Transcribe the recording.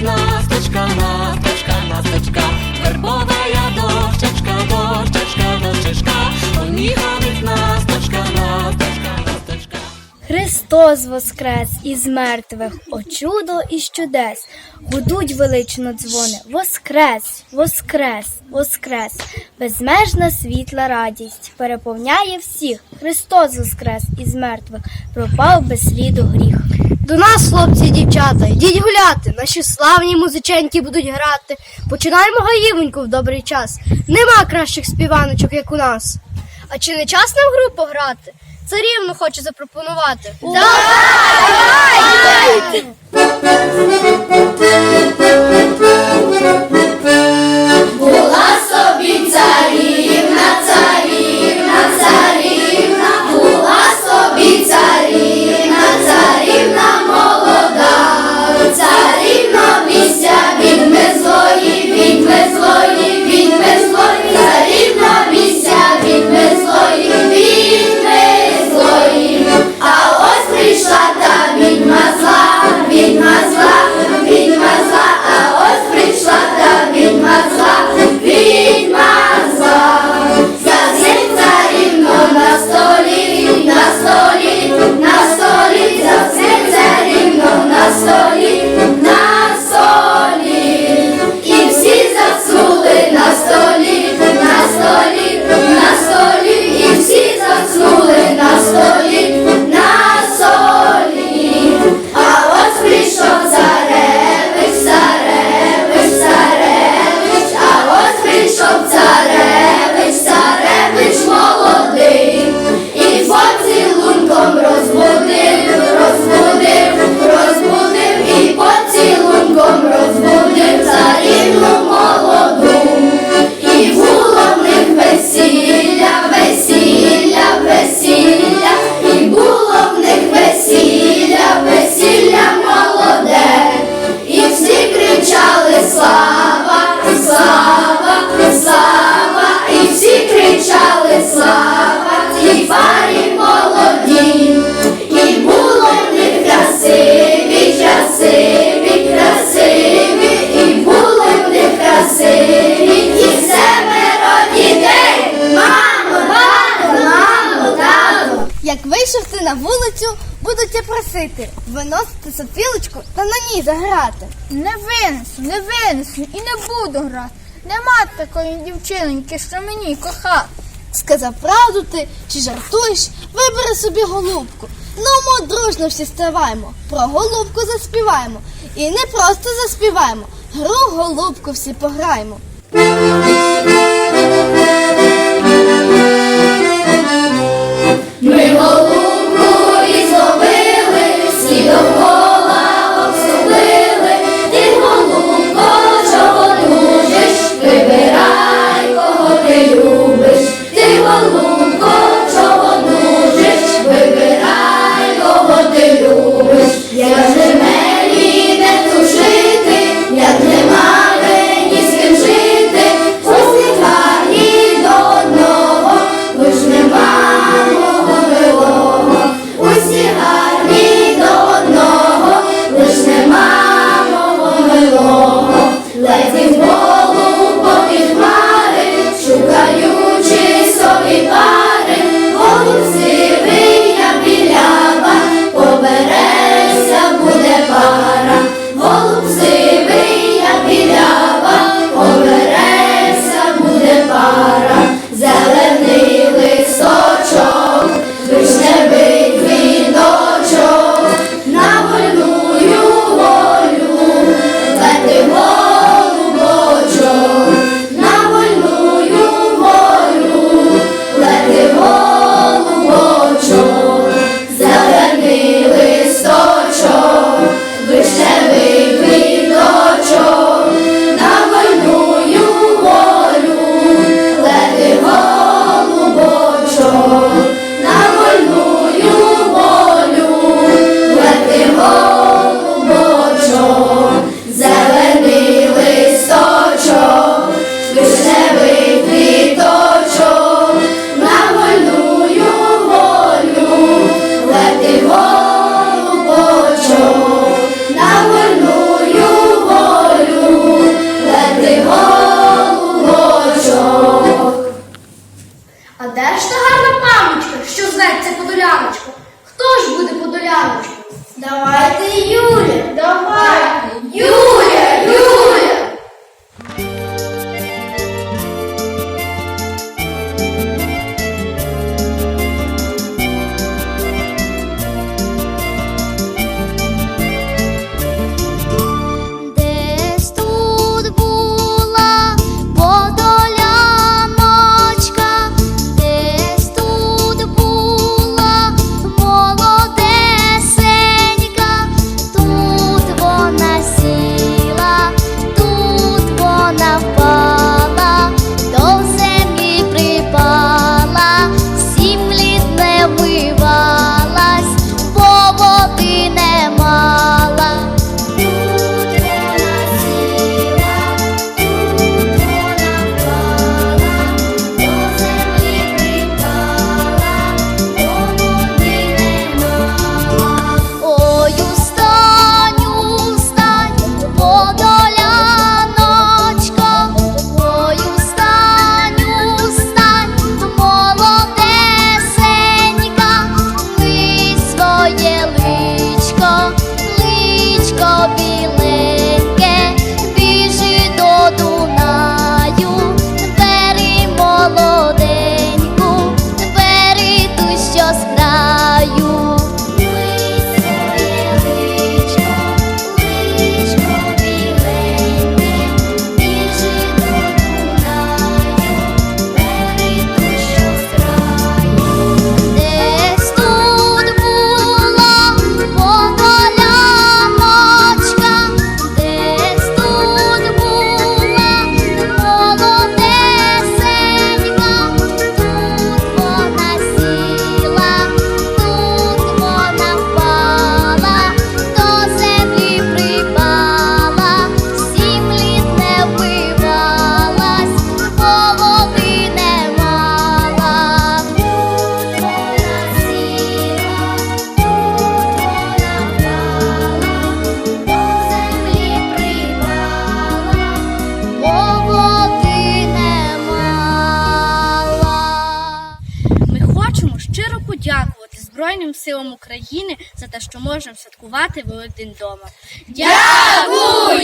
від насточка, насточка, насточка, вербова я дощечка, дощечка, дощечка, поніха від насточка, насточка, насточка. Христос воскрес із мертвих, о чудо і чудес. Гудуть велично дзвони. Воскрес, воскрес, воскрес. Безмежна світла радість переповняє всіх. Христос воскрес із мертвих, пропав без сліду гріх. До нас, хлопці і дівчата, йдіть гуляти. Наші славні музиченьки будуть грати. Починаємо гаївоньку в добрий час. Нема кращих співаночок, як у нас. А чи не час нам в гру пограти? Царівну хочу запропонувати. Була собі царівна, вийшов ти на вулицю, будуть тебе просити виносити сопілочку та на ній заграти. Не винесу, не винесу і не буду грати. Нема такої дівчиноньки, що мені кохати. Сказав правду ти чи жартуєш, вибери собі голубку. Ну, ми дружно всі ставаємо, про голубку заспіваємо. І не просто заспіваємо, гру голубку всі пограємо. Збройним силам України за те, що можемо святкувати Великдень дома. Дякуємо!